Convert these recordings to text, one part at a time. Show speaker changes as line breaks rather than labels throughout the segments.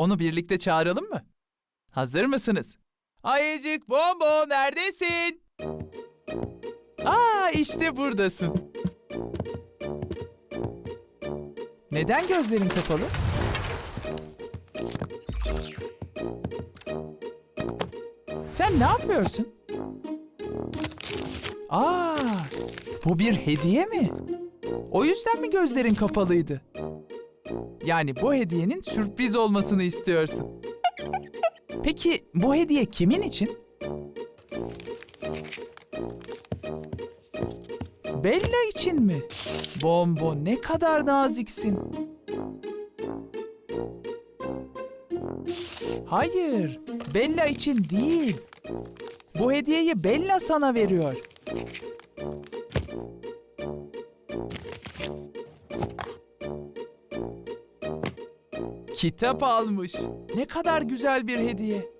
Onu birlikte çağıralım mı? Hazır mısınız? Ayıcık Bombo neredesin? Aa işte buradasın. Neden gözlerin kapalı? Sen ne yapıyorsun? Aa, bu bir hediye mi? O yüzden mi gözlerin kapalıydı? Yani bu hediyenin sürpriz olmasını istiyorsun. Peki bu hediye kimin için? Bella için mi? Bombo ne kadar naziksin. Hayır, Bella için değil. Bu hediyeyi Bella sana veriyor. Kitap almış. Ne kadar güzel bir hediye.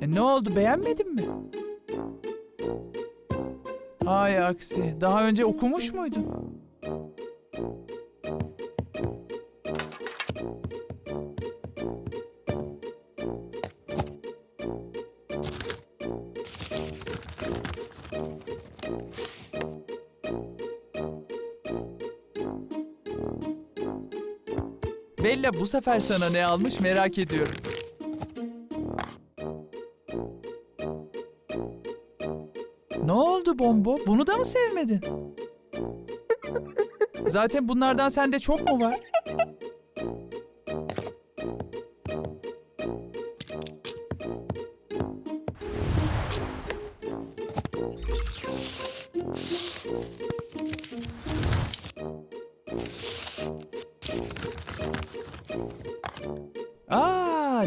E, ne oldu beğenmedin mi? Hay aksi. Daha önce okumuş muydun? Bella bu sefer sana ne almış merak ediyorum. Ne oldu Bombo? Bunu da mı sevmedin? Zaten bunlardan sende çok mu var?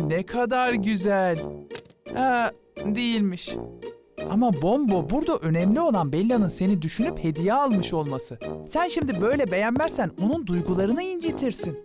Ne kadar güzel. Ha, değilmiş. Ama Bombo burada önemli olan Bella'nın seni düşünüp hediye almış olması. Sen şimdi böyle beğenmezsen onun duygularını incitirsin.